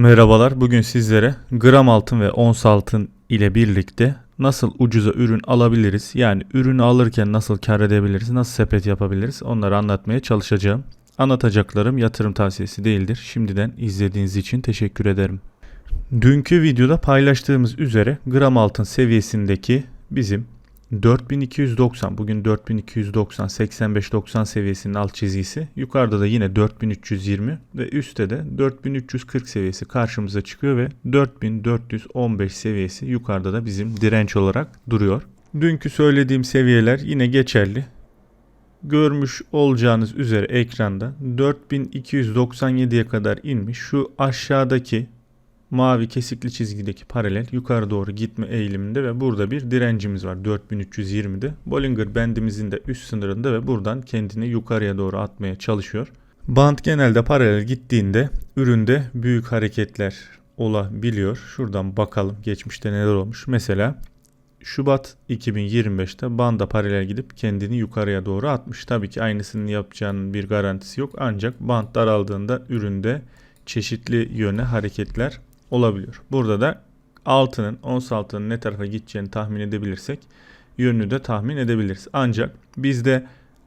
Merhabalar. Bugün sizlere gram altın ve ons altın ile birlikte nasıl ucuza ürün alabiliriz? Yani ürünü alırken nasıl kar edebiliriz? Nasıl sepet yapabiliriz? Onları anlatmaya çalışacağım. Anlatacaklarım yatırım tavsiyesi değildir. Şimdiden izlediğiniz için teşekkür ederim. Dünkü videoda paylaştığımız üzere gram altın seviyesindeki bizim 4290 bugün 4290 85-90 seviyesinin alt çizgisi yukarıda da yine 4320 ve üstte de 4340 seviyesi karşımıza çıkıyor ve 4415 seviyesi yukarıda da bizim direnç olarak duruyor. Dünkü söylediğim seviyeler yine geçerli. Görmüş olacağınız üzere ekranda 4297'ye kadar inmiş. Şu aşağıdaki mavi kesikli çizgideki paralel yukarı doğru gitme eğiliminde ve burada bir direncimiz var 4320'de. Bollinger bendimizin de üst sınırında ve buradan kendini yukarıya doğru atmaya çalışıyor. Band genelde paralel gittiğinde üründe büyük hareketler olabiliyor. Şuradan bakalım geçmişte neler olmuş. Mesela Şubat 2025'te banda paralel gidip kendini yukarıya doğru atmış. Tabii ki aynısını yapacağının bir garantisi yok. Ancak band daraldığında üründe çeşitli yöne hareketler olabiliyor. Burada da altının, ons altının ne tarafa gideceğini tahmin edebilirsek yönünü de tahmin edebiliriz. Ancak bizde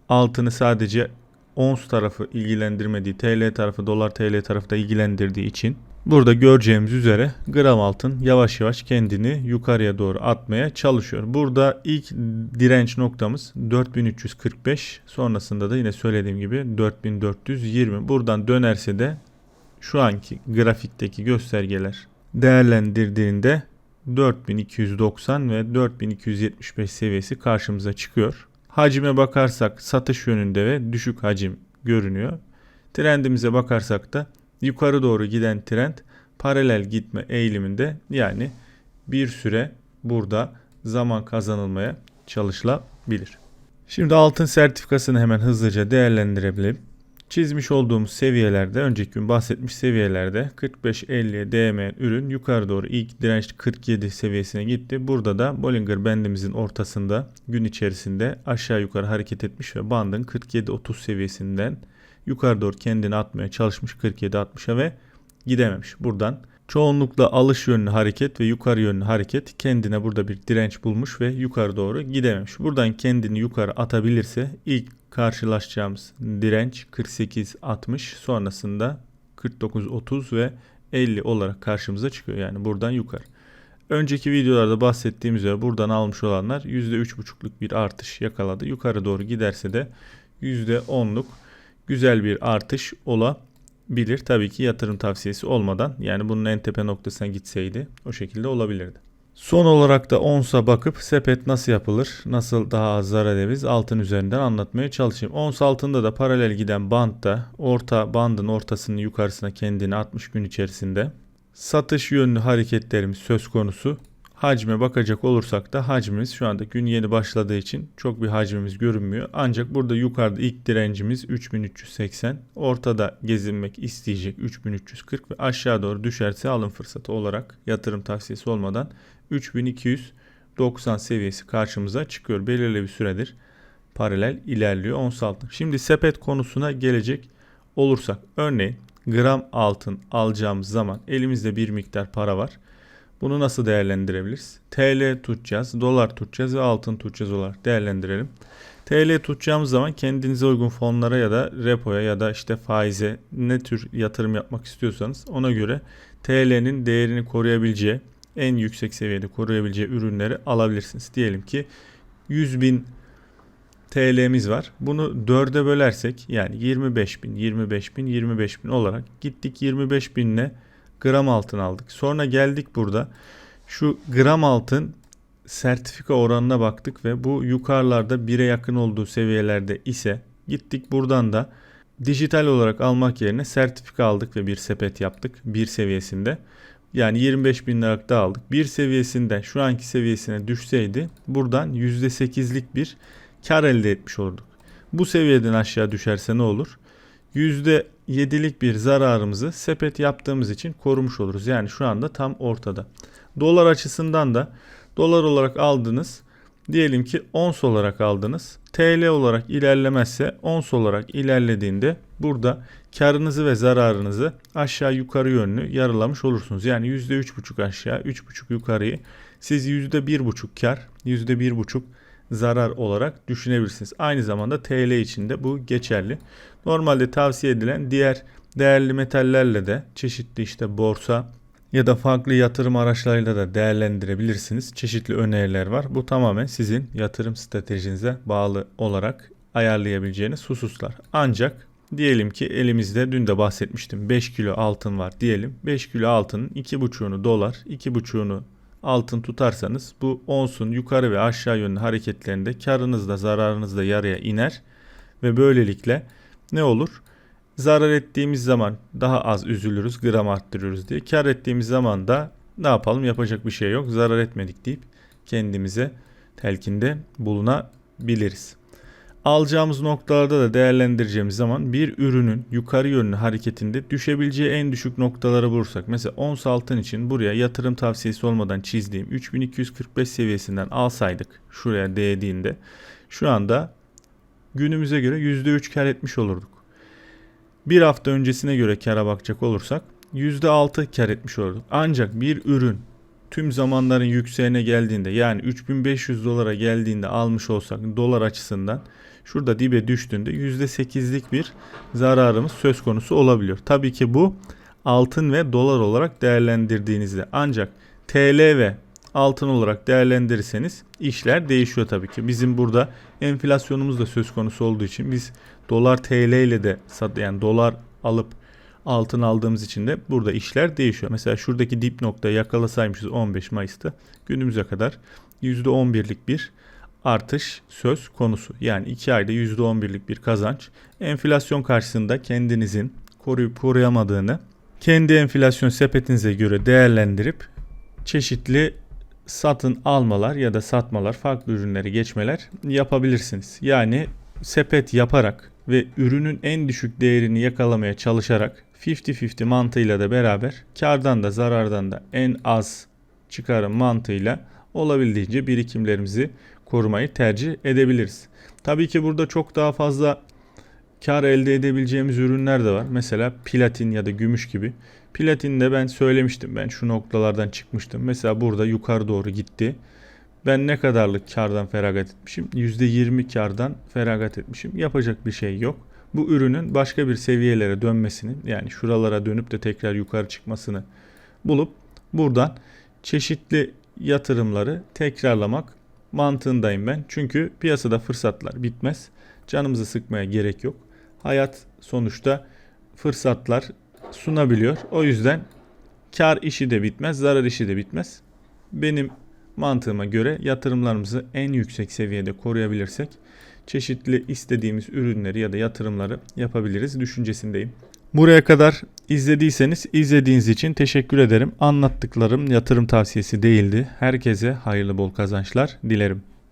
altını sadece ons tarafı ilgilendirmediği, TL tarafı, dolar TL tarafı da ilgilendirdiği için burada göreceğimiz üzere gram altın yavaş yavaş kendini yukarıya doğru atmaya çalışıyor. Burada ilk direnç noktamız 4345 sonrasında da yine söylediğim gibi 4420 buradan dönerse de şu anki grafikteki göstergeler değerlendirdiğinde 4290 ve 4275 seviyesi karşımıza çıkıyor. Hacime bakarsak satış yönünde ve düşük hacim görünüyor. Trendimize bakarsak da yukarı doğru giden trend paralel gitme eğiliminde yani bir süre burada zaman kazanılmaya çalışılabilir. Şimdi altın sertifikasını hemen hızlıca değerlendirebilirim. Çizmiş olduğumuz seviyelerde önceki gün bahsetmiş seviyelerde 45-50'ye değmeyen ürün yukarı doğru ilk direnç 47 seviyesine gitti. Burada da Bollinger bendimizin ortasında gün içerisinde aşağı yukarı hareket etmiş ve bandın 47-30 seviyesinden yukarı doğru kendini atmaya çalışmış 47-60'a ve gidememiş. Buradan çoğunlukla alış yönlü hareket ve yukarı yönlü hareket kendine burada bir direnç bulmuş ve yukarı doğru gidememiş. Buradan kendini yukarı atabilirse ilk karşılaşacağımız direnç 48-60 sonrasında 49-30 ve 50 olarak karşımıza çıkıyor. Yani buradan yukarı. Önceki videolarda bahsettiğim üzere buradan almış olanlar %3,5'luk bir artış yakaladı. Yukarı doğru giderse de %10'luk güzel bir artış olabilir. Tabii ki yatırım tavsiyesi olmadan yani bunun en tepe noktasına gitseydi o şekilde olabilirdi. Son olarak da onsa bakıp sepet nasıl yapılır, nasıl daha az zarar ederiz altın üzerinden anlatmaya çalışayım. Ons altında da paralel giden bantta orta bandın ortasının yukarısına kendini 60 gün içerisinde satış yönlü hareketlerimiz söz konusu. Hacme bakacak olursak da hacmimiz şu anda gün yeni başladığı için çok bir hacmimiz görünmüyor. Ancak burada yukarıda ilk direncimiz 3380. Ortada gezinmek isteyecek 3340 ve aşağı doğru düşerse alım fırsatı olarak yatırım tavsiyesi olmadan 3290 seviyesi karşımıza çıkıyor. Belirli bir süredir paralel ilerliyor ons altın. Şimdi sepet konusuna gelecek olursak örneğin gram altın alacağımız zaman elimizde bir miktar para var. Bunu nasıl değerlendirebiliriz? TL tutacağız, dolar tutacağız ve altın tutacağız olarak değerlendirelim. TL tutacağımız zaman kendinize uygun fonlara ya da repoya ya da işte faize ne tür yatırım yapmak istiyorsanız ona göre TL'nin değerini koruyabileceği en yüksek seviyede koruyabileceği ürünleri alabilirsiniz. Diyelim ki 100 bin TL'miz var. Bunu dörde bölersek yani 25 bin, 25 bin, 25 bin olarak gittik 25 binle gram altın aldık. Sonra geldik burada şu gram altın sertifika oranına baktık ve bu yukarılarda 1'e yakın olduğu seviyelerde ise gittik buradan da dijital olarak almak yerine sertifika aldık ve bir sepet yaptık bir seviyesinde. Yani 25 bin liralık da aldık. Bir seviyesinden şu anki seviyesine düşseydi buradan %8'lik bir kar elde etmiş olurduk. Bu seviyeden aşağı düşerse ne olur? %7'lik bir zararımızı sepet yaptığımız için korumuş oluruz. Yani şu anda tam ortada. Dolar açısından da dolar olarak aldınız. Diyelim ki ons olarak aldınız. TL olarak ilerlemezse ons olarak ilerlediğinde burada karınızı ve zararınızı aşağı yukarı yönlü yarılamış olursunuz. Yani %3,5 aşağı 3,5 yukarıyı siz %1,5 kar %1,5 zarar olarak düşünebilirsiniz. Aynı zamanda TL için de bu geçerli. Normalde tavsiye edilen diğer değerli metallerle de çeşitli işte borsa ya da farklı yatırım araçlarıyla da değerlendirebilirsiniz. Çeşitli öneriler var. Bu tamamen sizin yatırım stratejinize bağlı olarak ayarlayabileceğiniz hususlar. Ancak diyelim ki elimizde dün de bahsetmiştim 5 kilo altın var diyelim. 5 kilo altının 2,5'unu dolar, 2,5'unu altın tutarsanız bu onsun yukarı ve aşağı yönlü hareketlerinde karınız da zararınız da yarıya iner ve böylelikle ne olur? Zarar ettiğimiz zaman daha az üzülürüz, gram arttırıyoruz diye. Kar ettiğimiz zaman da ne yapalım yapacak bir şey yok. Zarar etmedik deyip kendimize telkinde bulunabiliriz. Alacağımız noktalarda da değerlendireceğimiz zaman bir ürünün yukarı yönlü hareketinde düşebileceği en düşük noktaları bulursak mesela ons altın için buraya yatırım tavsiyesi olmadan çizdiğim 3245 seviyesinden alsaydık şuraya değdiğinde şu anda günümüze göre %3 kar etmiş olurduk. Bir hafta öncesine göre kara bakacak olursak %6 kar etmiş olurduk. Ancak bir ürün tüm zamanların yükseğine geldiğinde yani 3500 dolara geldiğinde almış olsak dolar açısından şurada dibe düştüğünde %8'lik bir zararımız söz konusu olabiliyor. Tabii ki bu altın ve dolar olarak değerlendirdiğinizde ancak TL ve altın olarak değerlendirirseniz işler değişiyor tabii ki. Bizim burada enflasyonumuz da söz konusu olduğu için biz dolar TL ile de sat yani dolar alıp altın aldığımız için de burada işler değişiyor. Mesela şuradaki dip noktayı yakalasaymışız 15 Mayıs'ta günümüze kadar %11'lik bir artış söz konusu. Yani 2 ayda %11'lik bir kazanç. Enflasyon karşısında kendinizin koruyup koruyamadığını kendi enflasyon sepetinize göre değerlendirip çeşitli satın almalar ya da satmalar, farklı ürünleri geçmeler yapabilirsiniz. Yani sepet yaparak ve ürünün en düşük değerini yakalamaya çalışarak 50-50 mantığıyla da beraber kardan da zarardan da en az çıkarım mantığıyla olabildiğince birikimlerimizi korumayı tercih edebiliriz. Tabii ki burada çok daha fazla kar elde edebileceğimiz ürünler de var. Mesela platin ya da gümüş gibi. Platinde ben söylemiştim. Ben şu noktalardan çıkmıştım. Mesela burada yukarı doğru gitti. Ben ne kadarlık kardan feragat etmişim? %20 kardan feragat etmişim. Yapacak bir şey yok. Bu ürünün başka bir seviyelere dönmesini yani şuralara dönüp de tekrar yukarı çıkmasını bulup buradan çeşitli yatırımları tekrarlamak mantığındayım ben. Çünkü piyasada fırsatlar bitmez. Canımızı sıkmaya gerek yok. Hayat sonuçta fırsatlar sunabiliyor. O yüzden kar işi de bitmez, zarar işi de bitmez. Benim mantığıma göre yatırımlarımızı en yüksek seviyede koruyabilirsek çeşitli istediğimiz ürünleri ya da yatırımları yapabiliriz düşüncesindeyim. Buraya kadar izlediyseniz izlediğiniz için teşekkür ederim. Anlattıklarım yatırım tavsiyesi değildi. Herkese hayırlı bol kazançlar dilerim.